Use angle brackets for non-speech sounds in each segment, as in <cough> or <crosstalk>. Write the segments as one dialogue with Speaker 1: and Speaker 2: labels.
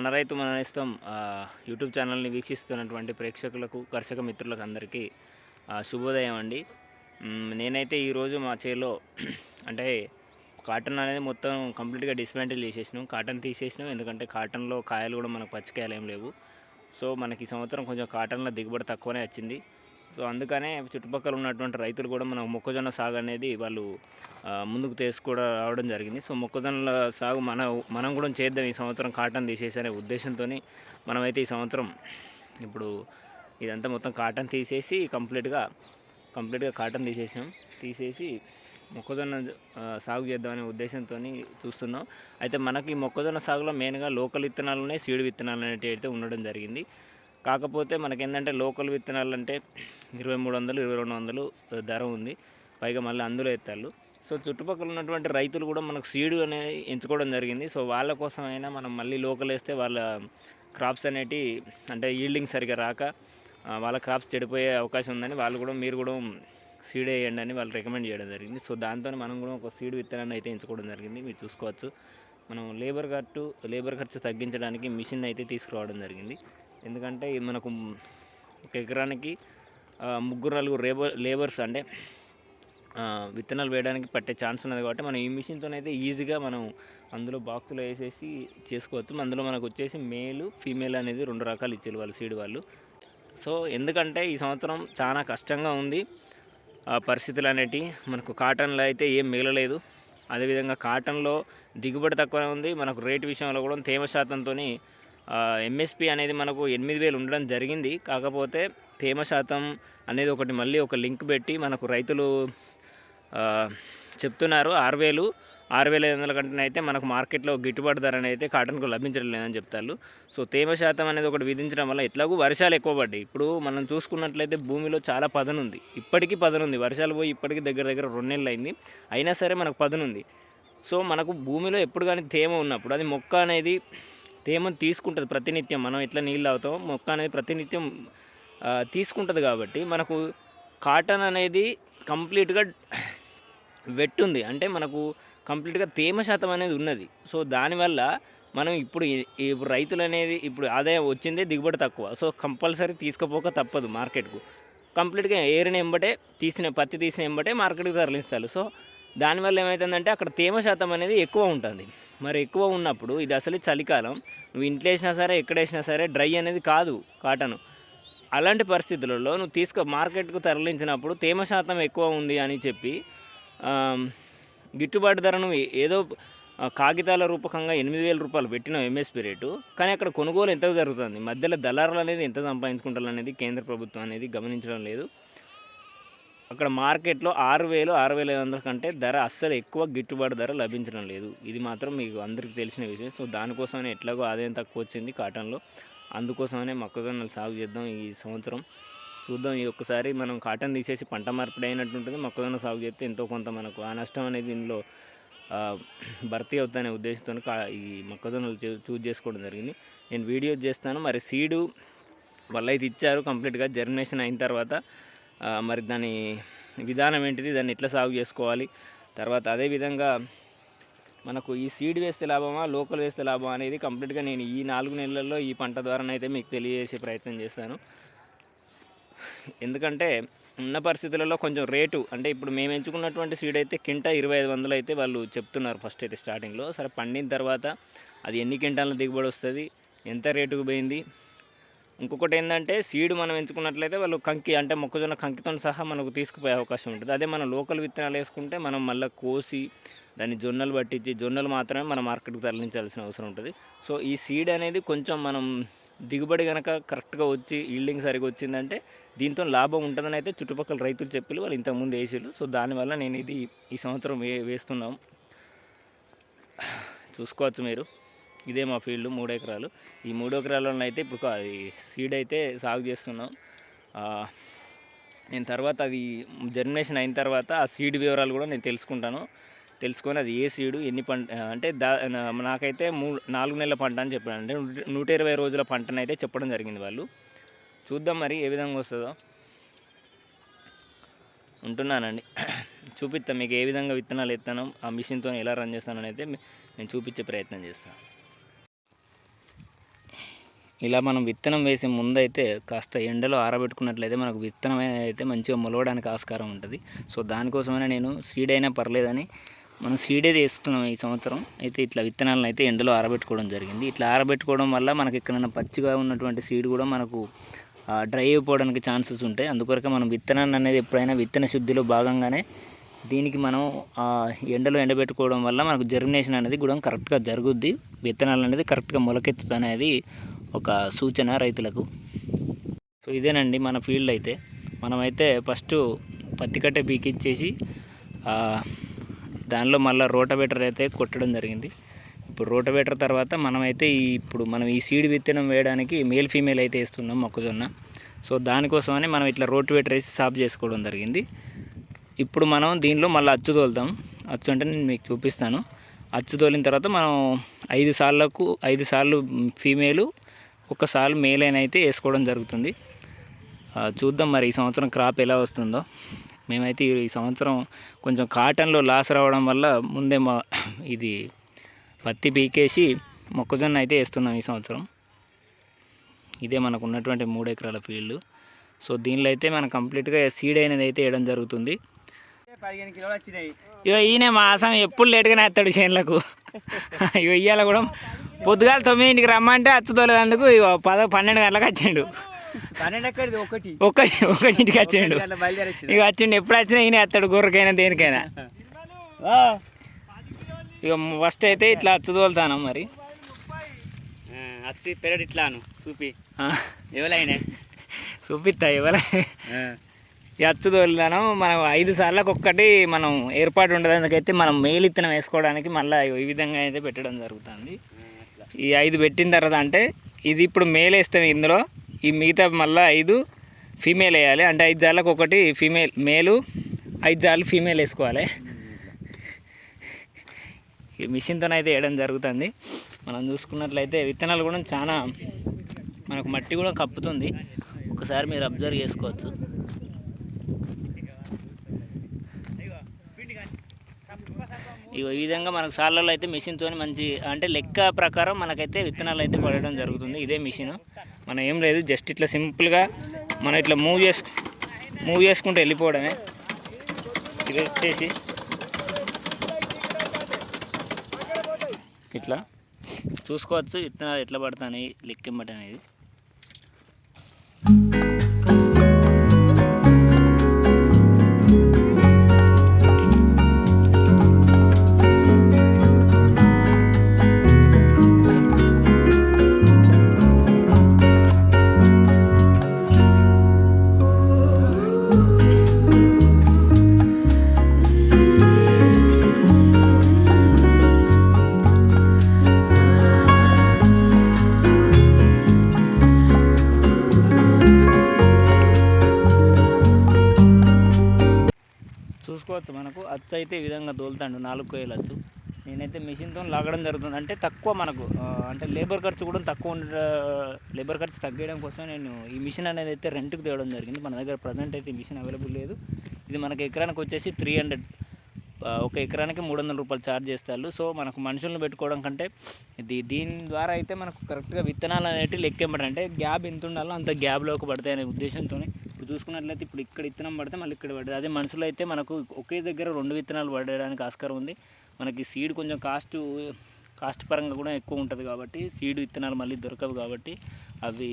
Speaker 1: మన రైతు మన ఇష్టం యూట్యూబ్ ఛానల్ని వీక్షిస్తున్నటువంటి ప్రేక్షకులకు కర్షక మిత్రులకు అందరికీ శుభోదయం అండి. నేనైతే ఈరోజు మా చేలో అంటే కాటన్ అనేది మొత్తం కంప్లీట్గా డిస్మాంటిల్ చేసేసినాం. కాటన్ తీసేసినాం ఎందుకంటే కాటన్లో కాయలు కూడా మనకు పచ్చికాయలు ఏం లేవు. సో మనకి ఈ సంవత్సరం కొంచెం కాటన్లో దిగుబడి తక్కువనే వచ్చింది. సో అందుకనే చుట్టుపక్కల ఉన్నటువంటి రైతులు కూడా మనం మొక్కజొన్న సాగు అనేది వాళ్ళు ముందుకు తీసుకుని రావడం జరిగింది. సో మొక్కజొన్నల సాగు మన మనం కూడా చేద్దాం ఈ సంవత్సరం కాటన్ తీసేసనే ఉద్దేశంతో మనమైతే ఈ సంవత్సరం ఇప్పుడు ఇదంతా మొత్తం కాటన్ తీసేసి కంప్లీట్గా కంప్లీట్గా కాటన్ తీసేసాం తీసేసి మొక్కజొన్న సాగు చేద్దామనే ఉద్దేశంతో చూస్తున్నాం. అయితే మనకి మొక్కజొన్న సాగులో మెయిన్గా లోకల్ విత్తనాలనే సీడ్ విత్తనాలు అనేటివి అయితే ఉండడం జరిగింది. కాకపోతే మనకి ఏంటంటే లోకల్ విత్తనాలు అంటే ఇరవై మూడు వందలు ఇరవై రెండు వందలు ధర ఉంది. పైగా మళ్ళీ అందులో ఎత్తాళ్ళు. సో చుట్టుపక్కల ఉన్నటువంటి రైతులు కూడా మనకు సీడ్ అనేది ఎంచుకోవడం జరిగింది. సో వాళ్ళ కోసం అయినా మనం మళ్ళీ లోకల్ వేస్తే వాళ్ళ క్రాప్స్ అనేటి అంటే ఈల్డింగ్ సరిగా రాక వాళ్ళ క్రాప్స్ చెడిపోయే అవకాశం ఉందని వాళ్ళు కూడా మీరు కూడా సీడ్ వేయండి అని వాళ్ళు రికమెండ్ చేయడం జరిగింది. సో దాంతో మనం కూడా ఒక సీడ్ విత్తనాన్ని అయితే ఎంచుకోవడం జరిగింది. మీరు చూసుకోవచ్చు. మనం లేబర్ ఖర్చు లేబర్ ఖర్చు తగ్గించడానికి మిషన్ అయితే తీసుకురావడం జరిగింది. ఎందుకంటే ఇది మనకు ఒక ఎకరానికి ముగ్గురు నలుగురు లేబర్ లేబర్స్ అంటే విత్తనాలు వేయడానికి పట్టే ఛాన్స్ ఉన్నది కాబట్టి మనం ఈ మిషన్తో అయితే ఈజీగా మనం అందులో బాక్సులో వేసేసి చేసుకోవచ్చు. అందులో మనకు వచ్చేసి మేలు ఫీమేల్ అనేది రెండు రకాలు ఇచ్చారు వాళ్ళు సీడ్ వాళ్ళు. సో ఎందుకంటే ఈ సంవత్సరం చాలా కష్టంగా ఉంది. ఆ పరిస్థితులు అనేటివి మనకు కాటన్లో అయితే ఏం మిగలలేదు. అదేవిధంగా కాటన్లో దిగుబడి తక్కువనే ఉంది. మనకు రేటు విషయంలో కూడా తేమ శాతంతో ఎంఎస్పి అనేది మనకు ఎనిమిది వేలు ఉండడం జరిగింది. కాకపోతే తేమ శాతం అనేది ఒకటి మళ్ళీ ఒక లింక్ పెట్టి మనకు రైతులు చెప్తున్నారు. ఆరు వేలు ఆరు వేల ఐదు వందల కంటే అయితే మనకు మార్కెట్లో గిట్టుబాటు ధర అయితే కాటన్కు లభించడం లేదని చెప్తారు. సో తేమ శాతం అనేది ఒకటి విధించడం వల్ల ఎట్లాగూ వర్షాలు ఎక్కువ పడ్డాయి. ఇప్పుడు మనం చూసుకున్నట్లయితే భూమిలో చాలా పదనుంది. ఇప్పటికీ పదనుంది. వర్షాలు పోయి ఇప్పటికీ దగ్గర దగ్గర రెండు నెలలు అయింది. అయినా సరే మనకు పదనుంది. సో మనకు భూమిలో ఎప్పుడు కానీ తేమ ఉన్నప్పుడు అది మొక్క అనేది తేమను తీసుకుంటుంది ప్రతినిత్యం. మనం ఎట్లా నీళ్ళు తాగుతాం మొక్క అనేది ప్రతినిత్యం తీసుకుంటుంది కాబట్టి మనకు కాటన్ అనేది కంప్లీట్గా వెట్ ఉంది అంటే మనకు కంప్లీట్గా తేమ శాతం అనేది ఉన్నది. సో దానివల్ల మనం ఇప్పుడు ఇప్పుడు రైతులు అనేది ఇప్పుడు ఆదాయం వచ్చిందే దిగుబడి తక్కువ. సో కంపల్సరీ తీసుకుపోక తప్పదు మార్కెట్కు. కంప్లీట్గా ఏరిన ఎంబటే తీసిన పత్తి తీసిన ఎంబటే మార్కెట్కి తరలిస్తారు. సో దానివల్ల ఏమవుతుందంటే అక్కడ తేమ శాతం అనేది ఎక్కువ ఉంటుంది. మరి ఎక్కువ ఉన్నప్పుడు ఇది అసలు చలికాలం. నువ్వు ఇంట్లో వేసినా సరే ఎక్కడ వేసినా సరే డ్రై అనేది కాదు కాటన్. అలాంటి పరిస్థితులలో నువ్వు తీసుకో మార్కెట్కు తరలించినప్పుడు తేమ శాతం ఎక్కువ ఉంది అని చెప్పి గిట్టుబాటు ధరను ఏదో కాగితాల రూపకంగా ఎనిమిది వేల రూపాయలు పెట్టిన ఎంఎస్పీ రేటు. కానీ అక్కడ కొనుగోలు ఎంత జరుగుతుంది? మధ్యలో దళారులు అనేది ఎంత సంపాదించుకుంటారు అనేది కేంద్ర ప్రభుత్వం అనేది గమనించడం లేదు. అక్కడ మార్కెట్లో ఆరు వేలు ఆరు వేల ఐదు వందల కంటే ధర అస్సలు ఎక్కువ గిట్టుబాటు ధర లభించడం లేదు. ఇది మాత్రం మీకు అందరికీ తెలిసిన విషయం. సో దానికోసమనే ఎట్లాగో ఆదాయం తక్కువ వచ్చింది కాటన్లో. అందుకోసమనే మొక్కజొన్నలు సాగు చేద్దాం ఈ సంవత్సరం. చూద్దాం ఈ ఒక్కసారి మనం కాటన్ తీసేసి పంట మార్పిడి అయినట్టు ఉంటుంది. మొక్కజొన్న సాగు చేస్తే ఎంతో కొంత మనకు ఆ నష్టం అనేది దీనిలో భర్తీ అవుతానే ఉద్దేశంతో కా- ఈ మొక్కజొన్నలు చూజ్ చేసుకోవడం జరిగింది. నేను వీడియో చేస్తాను. మరి సీడు వాళ్ళు అయితే ఇచ్చారు కంప్లీట్గా. జర్మినేషన్ అయిన తర్వాత మరి దాని విధానం ఏంటిది దాన్ని ఎట్లా సాగు చేసుకోవాలి? తర్వాత అదేవిధంగా మనకు ఈ సీడ్ వేస్తే లాభమా లోకల్ వేస్తే లాభమా అనేది కంప్లీట్గా నేను ఈ నాలుగు నెలల్లో ఈ పంట ద్వారానైతే మీకు తెలియజేసే ప్రయత్నం చేస్తాను. ఎందుకంటే ఉన్న పరిస్థితులలో కొంచెం రేటు అంటే ఇప్పుడు మేము ఎంచుకున్నటువంటి సీడ్ అయితే కింట ఇరవై ఐదు వందలు అయితే వాళ్ళు చెప్తున్నారు ఫస్ట్ అయితే స్టార్టింగ్లో. సరే పండిన తర్వాత అది ఎన్ని కింటాల దిగుబడి వస్తుంది ఎంత రేటుకు పోయింది ఇంకొకటి ఏంటంటే సీడ్ మనం ఎంచుకున్నట్లయితే వాళ్ళు కంకి అంటే మొక్కజొన్న కంకితో సహా మనకు తీసుకుపోయే అవకాశం ఉంటుంది. అదే మనం లోకల్ విత్తనాలు వేసుకుంటే మనం మళ్ళీ కోసి దాన్ని జొన్నలు పట్టించి జొన్నలు మాత్రమే మన మార్కెట్కి తరలించాల్సిన అవసరం ఉంటుంది. సో ఈ సీడ్ అనేది కొంచెం మనం దిగుబడి కనుక కరెక్ట్గా వచ్చి ఈల్డింగ్ సరిగా వచ్చిందంటే దీంతో లాభం ఉంటుందని అయితే చుట్టుపక్కల రైతులు చెప్పి వాళ్ళు ఇంతకుముందు వేసేళ్ళు. సో దానివల్ల నేను ఇది ఈ సంవత్సరం వే వేస్తున్నాం చూసుకోవచ్చు మీరు. ఇదే మా ఫీల్డ్ మూడు ఎకరాలు. ఈ మూడు ఎకరాలలో అయితే ఇప్పుడు అది సీడ్ అయితే సాగు చేస్తున్నాం. నేను తర్వాత అది జర్మినేషన్ అయిన తర్వాత ఆ సీడ్ వివరాలు కూడా నేను తెలుసుకుంటాను. తెలుసుకొని అది ఏ సీడు ఎన్ని పంట అంటే దా నా- నాకైతే మూడు నాలుగు నెలల పంట అని చెప్పాను. అంటే నూట- ఇరవై రోజుల పంటను అయితే చెప్పడం జరిగింది వాళ్ళు. చూద్దాం మరి ఏ విధంగా వస్తుందో. ఉంటున్నానండి. చూపిస్తాను మీకు ఏ విధంగా విత్తనాలు ఎత్తాను ఆ మిషన్తో ఎలా రన్ చేస్తానని అయితే నేను చూపించే ప్రయత్నం చేస్తాను. ఇలా మనం విత్తనం వేసే ముందైతే కాస్త ఎండలో ఆరబెట్టుకున్నట్లయితే మనకు విత్తనం అయితే మంచిగా మొలవడానికి ఆస్కారం ఉంటుంది. సో దానికోసమైనా నేను సీడ్ అయినా పర్లేదని మనం సీడే వేస్తున్నాం ఈ సంవత్సరం. అయితే ఇట్లా విత్తనాలను అయితే ఎండలో ఆరబెట్టుకోవడం జరిగింది. ఇట్లా ఆరబెట్టుకోవడం వల్ల మనకి ఎక్కడైనా పచ్చిగా ఉన్నటువంటి సీడ్ కూడా మనకు డ్రై అయిపోవడానికి ఛాన్సెస్ ఉంటాయి. అందుకొరకే మనం విత్తనాన్ని అనేది ఎప్పుడైనా విత్తన శుద్ధిలో భాగంగానే దీనికి మనం ఎండలో ఎండబెట్టుకోవడం వల్ల మనకు జర్మినేషన్ అనేది కూడా కరెక్ట్గా జరుగుద్ది. విత్తనాలు అనేది కరెక్ట్గా మొలకెత్తుతుంది అనేది ఒక సూచన రైతులకు. సో ఇదేనండి మన ఫీల్డ్ అయితే. మనమైతే ఫస్ట్ పత్తి కట్టె పీకిచ్చేసి దానిలో మళ్ళీ రోటవేటర్ అయితే కొట్టడం జరిగింది. ఇప్పుడు రోటవేటర్ తర్వాత మనమైతే ఈ ఇప్పుడు మనం ఈ సీడ్ విత్తనం వేయడానికి మేల్ ఫీమేల్ అయితే వేస్తున్నాం మొక్కజొన్న. సో దానికోసమని మనం ఇట్లా రోటివేటర్ వేసి సాఫ్ చేసుకోవడం జరిగింది. ఇప్పుడు మనం దీనిలో మళ్ళీ అచ్చు తోలుతాం. అచ్చు అంటే నేను మీకు చూపిస్తాను. అచ్చు తోలిన తర్వాత మనం ఐదు సార్లకు ఐదు సార్లు ఫీమేలు ఒక్కసారి మేలైన అయితే వేసుకోవడం జరుగుతుంది. చూద్దాం మరి ఈ సంవత్సరం క్రాప్ ఎలా వస్తుందో. మేమైతే ఈ- ఈ సంవత్సరం కొంచెం కాటన్లో లాస్ రావడం వల్ల ముందే మా <coughs> ఇది పత్తి పీకేసి మొక్కజొన్న అయితే వేస్తున్నాం ఈ సంవత్సరం. ఇదే మనకు ఉన్నటువంటి మూడు ఎకరాల ఫీల్డ్. సో దీనిలో అయితే మనం కంప్లీట్గా సీడ్ అయినది అయితే వేయడం జరుగుతుంది.
Speaker 2: పదిహేను కిలోలు వచ్చినాయి.
Speaker 1: ఇక ఈయన మా ఆసం ఎప్పుడు లేట్గానే వేస్తాడు చేనులకు. ఇక ఇవాళ కూడా పొద్దుగాల తొమ్మిదింటికి రమ్మంటే అచ్చు తోలేదందుకు ఇక పద పన్నెండు గంటలకు వచ్చిండు.
Speaker 2: ఒకటి.
Speaker 1: ఒకటి ఒకటింటికి వచ్చిండు. ఇక వచ్చిండు ఎప్పుడు వచ్చినా ఈయన వేస్తాడు గొర్రెకైనా దేనికైనా. ఇక ఫస్ట్ అయితే ఇట్లా అచ్చు తోలుతాను మరి.
Speaker 2: వచ్చి పెరడు ఇట్లాను చూపి. ఎవరైనా
Speaker 1: చూపిస్తా ఇవ్వలే ఈ అచ్చు మనం ఐదు సార్లకు ఒక్కటి మనం ఏర్పాటు ఉండదు. అందుకైతే మనం మేలు ఇత్తనం వేసుకోవడానికి మళ్ళీ ఈ విధంగా అయితే పెట్టడం జరుగుతుంది. ఈ ఐదు పెట్టిన తర్వాత అంటే ఇది ఇప్పుడు మేల్ వేస్తాం ఇందులో. ఈ మిగతా మళ్ళీ ఐదు ఫీమేల్ వేయాలి. అంటే ఐదు జాళ్ళకు ఒకటి ఫీమేల్ మేలు ఐదు జాళ్ళు ఫీమేల్ వేసుకోవాలి. ఈ మిషన్తో అయితే వేయడం జరుగుతుంది. మనం చూసుకున్నట్లయితే విత్తనాలు కూడా చాలా మనకు మట్టి కూడా కప్పుతుంది. ఒకసారి మీరు అబ్జర్వ్ చేసుకోవచ్చు. ఈ విధంగా మనకు సార్లలో అయితే మిషన్తో మంచి అంటే లెక్క ప్రకారం మనకైతే విత్తనాలు అయితే పడడం జరుగుతుంది. ఇదే మిషన్. మనం ఏం లేదు జస్ట్ ఇట్లా సింపుల్గా మనం ఇట్లా మూవ్ చేసు మూవ్ చేసుకుంటూ వెళ్ళిపోవడమే. ఇది వచ్చేసి. ఇట్లా. చూసుకోవచ్చు విత్తనాలు ఎట్లా పడతాయి లెక్కింబటి అనేది. చూడవచ్చు మనకు అచ్చు అయితే ఈ విధంగా దోలుతాడు నాలుగు కోయలు అచ్చు. నేనైతే మిషన్తో లాగడం జరుగుతుంది. అంటే తక్కువ మనకు అంటే లేబర్ ఖర్చు కూడా తక్కువ లేబర్ ఖర్చు తగ్గడం కోసం నేను ఈ మిషన్ అనేది అయితే రెంట్కి తేవడం జరిగింది. మన దగ్గర ప్రజెంట్ అయితే ఈ మిషన్ అవైలబుల్ లేదు. ఇది మనకి ఎకరానికి వచ్చేసి త్రీ హండ్రెడ్ ఒక ఎకరానికి మూడు వందల రూపాయలు ఛార్జ్ చేస్తారు. సో మనకు మనుషులను పెట్టుకోవడం కంటే ఇది దీని ద్వారా అయితే మనకు కరెక్ట్గా విత్తనాలు అనేవి లెక్కేంబడి అంటే గ్యాప్ ఎంత ఉండాలో అంత గ్యాప్లోకి పడతాయి అనే ఉద్దేశంతో చూసుకున్నట్లయితే ఇప్పుడు ఇక్కడ విత్తనం పడితే మళ్ళీ ఇక్కడ పడుతుంది అదే మనుషులు అయితే మనకు ఒకే దగ్గర రెండు విత్తనాలు పడడానికి ఆస్కారం ఉంది. మనకి సీడ్ కొంచెం కాస్ట్ కాస్ట్ పరంగా కూడా ఎక్కువ ఉంటుంది కాబట్టి సీడ్ విత్తనాలు మళ్ళీ దొరకవు కాబట్టి అవి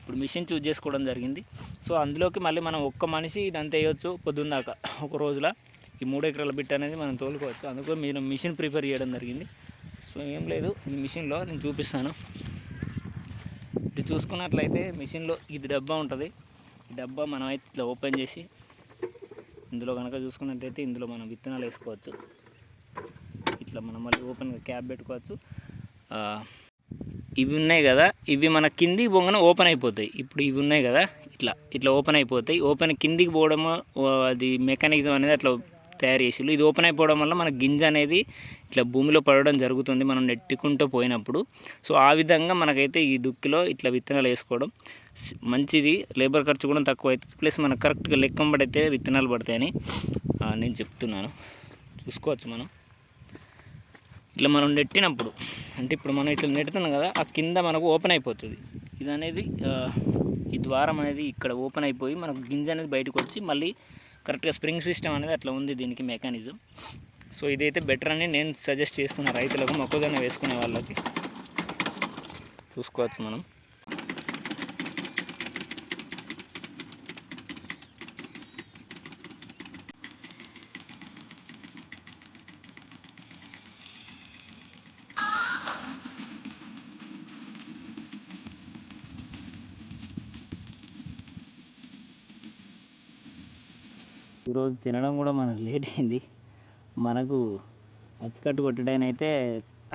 Speaker 1: ఇప్పుడు మిషన్ చూజ్ చేసుకోవడం జరిగింది. సో అందులోకి మళ్ళీ మనం ఒక్క మనిషి ఇదంతా వేయొచ్చు పొద్దున్న దాకా ఒక రోజులో ఈ మూడు ఎకరాల బిట్ అనేది మనం తోలుకోవచ్చు. అందుకో మీరు మిషన్ ప్రిపేర్ చేయడం జరిగింది. సో ఏం లేదు ఈ మిషన్లో నేను చూపిస్తాను. ఇది చూసుకున్నట్లయితే మిషన్లో ఇది డబ్బా ఉంటుంది. డబ్బా మనం అయితే ఇట్లా ఓపెన్ చేసి ఇందులో కనుక చూసుకున్నట్టయితే ఇందులో మనం విత్తనాలు వేసుకోవచ్చు. ఇట్లా మనం మళ్ళీ ఓపెన్గా క్యాప్ పెట్టుకోవచ్చు. ఇవి ఉన్నాయి కదా ఇవి మన కిందికి పోగానే ఓపెన్ అయిపోతాయి. ఇప్పుడు ఇవి ఉన్నాయి కదా ఇట్లా ఇట్లా ఓపెన్ అయిపోతాయి. ఓపెన్ కిందికి పోవడము అది మెకానిజం అనేది అట్లా తయారు చేసిళ్ళు. ఇది ఓపెన్ అయిపోవడం వల్ల మన గింజ అనేది ఇట్లా భూమిలో పడడం జరుగుతుంది మనం నెట్టుకుంటూ పోయినప్పుడు. సో ఆ విధంగా మనకైతే ఈ దుక్కిలో ఇట్లా విత్తనాలు వేసుకోవడం మంచిది. లేబర్ ఖర్చు కూడా తక్కువ అవుతుంది ప్లస్ మనకు కరెక్ట్గా లెక్కం పడితే విత్తనాలు పడతాయని నేను చెప్తున్నాను. చూసుకోవచ్చు మనం. ఇట్లా మనం నెట్టినప్పుడు అంటే ఇప్పుడు మనం ఇట్లా నెట్టుతున్నాం కదా ఆ కింద మనకు ఓపెన్ అయిపోతుంది. ఇది అనేది ఈ ద్వారం అనేది ఇక్కడ ఓపెన్ అయిపోయి మనకు గింజ అనేది బయటకు వచ్చి మళ్ళీ కరెక్ట్గా స్ప్రింగ్ సిస్టమ్ అనేది అట్లా ఉంది దీనికి మెకానిజం. సో ఇదైతే బెటర్ అని నేను సజెస్ట్ చేస్తున్నా రైతులకు మొక్కజొన్న వేసుకునే వాళ్ళకి. చూసుకోవచ్చు మనం. ఈరోజు తినడం కూడా మనకు లేట్ అయింది. మనకు అచ్చుకట్టు కొట్టడానైతే అయితే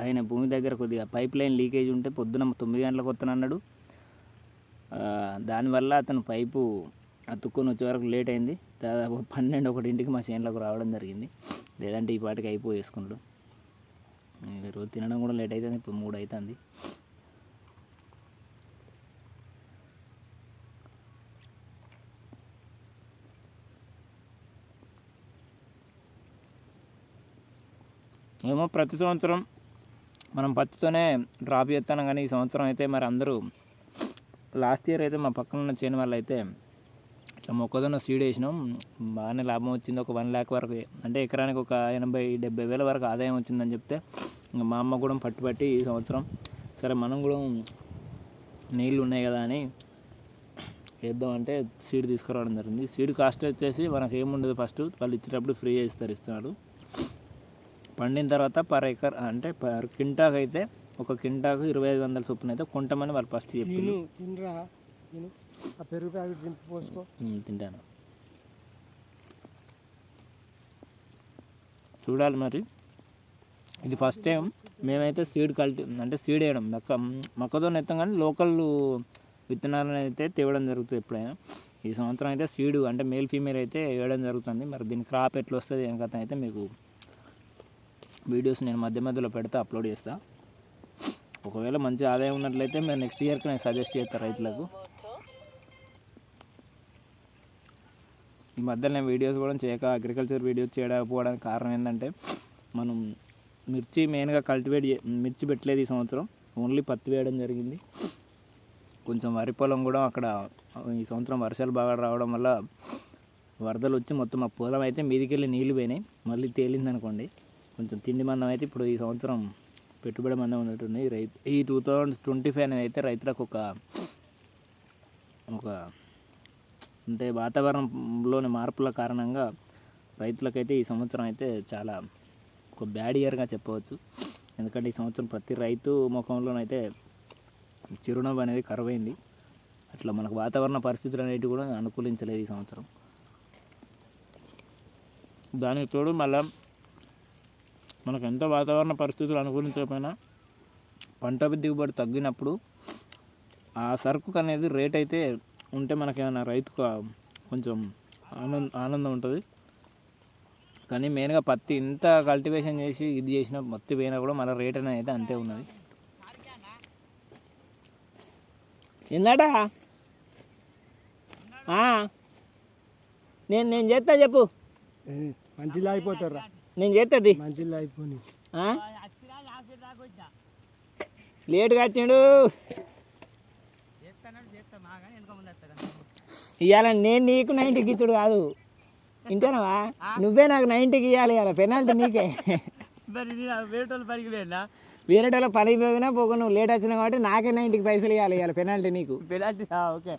Speaker 1: ఆయన భూమి దగ్గర కొద్దిగా పైప్ లైన్ లీకేజ్ ఉంటే పొద్దున తొమ్మిది గంటలకు వస్తానన్నాడు దానివల్ల అతను పైపు అతుక్కొని వచ్చే వరకు లేట్ అయింది. దాదాపు పన్నెండు ఒకటింటికి మా చేనులకు రావడం జరిగింది. లేదంటే ఈ పాటికి అయిపోయి వేసుకున్నాడు ఈరోజు తినడం కూడా లేట్ అవుతుంది ఇప్పుడు మూడు అవుతుంది ఏమో ప్రతి సంవత్సరం మనం పత్తితోనే డ్రాప్ చేస్తాను కానీ ఈ సంవత్సరం అయితే మరి అందరూ లాస్ట్ ఇయర్ అయితే మా పక్కన ఉన్న చేయని వాళ్ళు అయితే ఇట్లా మొక్కజొన్న సీడ్ వేసినాం. బాగానే లాభం వచ్చింది. ఒక వన్ ల్యాక్ వరకు అంటే ఎకరానికి ఒక ఎనభై డెబ్బై వేల వరకు ఆదాయం వచ్చిందని చెప్తే ఇంకా మా అమ్మ కూడా పట్టుబట్టి ఈ సంవత్సరం సరే మనం కూడా నీళ్ళు ఉన్నాయి కదా అని వేద్దామంటే సీడ్ తీసుకురావడం జరిగింది. సీడ్ కాస్ట్ వచ్చేసి మనకు ఏముండదు ఫస్ట్ వాళ్ళు ఇచ్చేటప్పుడు ఫ్రీ చేస్తారు ఇస్తున్నారు పండిన తర్వాత పర్ ఎకర్ అంటే పర్ కింటాకు అయితే ఒక కింటాకు ఇరవై ఐదు వందల చొప్పున అయితే కొంటామని వాళ్ళు ఫస్ట్ చెప్పి
Speaker 3: తిను తినరా? తిను. ఆ పెరుగు ప్యాకెట్ దింపి పోసుకో.
Speaker 1: తింటాను. చూడాలి మరి. ఇది ఫస్ట్ టైం మేమైతే సీడ్ కల్టి అంటే సీడ్ వేయడం. మొక్క మొక్కతో ఎత్తాం కానీ లోకల్ విత్తనాలను అయితే తేవడం జరుగుతుంది ఎప్పుడైనా. ఈ సంవత్సరం అయితే సీడు అంటే మేల్ ఫీమేల్ అయితే వేయడం జరుగుతుంది. మరి దీని క్రాప్ ఎట్లా వస్తుంది ఏం కథ అయితే మీకు వీడియోస్ నేను మధ్య మధ్యలో పెడితే అప్లోడ్ చేస్తా. ఒకవేళ మంచి ఆదాయం ఉన్నట్లయితే మేము నెక్స్ట్ ఇయర్కి నేను సజెస్ట్ చేస్తాను రైతులకు. ఈ మధ్య నేను వీడియోస్ కూడా చేయక అగ్రికల్చర్ వీడియోస్ చేయకపోవడానికి కారణం ఏంటంటే మనం మిర్చి మెయిన్గా కల్టివేట్ చే మిర్చి పెట్టలేదు ఈ సంవత్సరం. ఓన్లీ పత్తి వేయడం జరిగింది. కొంచెం వరి పొలం కూడా అక్కడ ఈ సంవత్సరం వర్షాలు బాగా రావడం వల్ల వరదలు వచ్చి మొత్తం ఆ పొలం అయితే మీదికి వెళ్ళి నీళ్ళు పోయినాయి. మళ్ళీ తేలింది అనుకోండి కొంచెం తిండి మందం అయితే ఇప్పుడు ఈ సంవత్సరం పెట్టుబడి మందం ఉన్నట్టుంది. రైతు ఈ టూ థౌజండ్ ట్వంటీ ఫైవ్ అనేది అయితే రైతులకు ఒక ఒక అంటే వాతావరణంలోని మార్పుల కారణంగా రైతులకైతే ఈ సంవత్సరం అయితే చాలా ఒక బ్యాడ్ ఇయర్గా చెప్పవచ్చు. ఎందుకంటే ఈ సంవత్సరం ప్రతి రైతు ముఖంలోనైతే చిరునవ్వు అనేది కరువైంది. అట్లా మనకు వాతావరణ పరిస్థితులు అనేవి కూడా అనుకూలించలేదు ఈ సంవత్సరం. దానికి తోడు మళ్ళీ మనకు ఎంత వాతావరణ పరిస్థితులు అనుకూలించకపోయినా పంట దిగుబడి తగ్గినప్పుడు ఆ సరుకు అనేది రేట్ అయితే ఉంటే మనకేమైనా రైతుకు కొంచెం ఆనంద ఆనందం ఉంటుంది. కానీ మెయిన్గా పత్తి ఇంత కల్టివేషన్ చేసి ఇది చేసిన పత్తి పోయినా కూడా మన రేట్ అనేది అయితే అంతే ఉన్నది. ఏందట? నేను నేను చేస్తా చెప్పు.
Speaker 3: మంచిగా అయిపోతారా
Speaker 1: నేను చేస్తుంది
Speaker 3: మంచిగా అయిపోయి
Speaker 1: లేటుగా వచ్చిండు. ఇవాళ నేను నీకు నైంటీకి ఇచ్చుడు కాదు. వింటానవా నువ్వే నాకు నైంటీకి ఇవ్వాలి ఇవాళ పెనాల్టీ నీకే.
Speaker 2: వేరేటోళ్ళు పనికి
Speaker 1: పోయినా? పోక నువ్వు లేట్ వచ్చినావు కాబట్టి నాకే నైంటీకి పైసలు ఇవ్వాలి ఇవాళ పెనాల్టీ నీకు.
Speaker 2: పెనాల్టీ? ఓకే.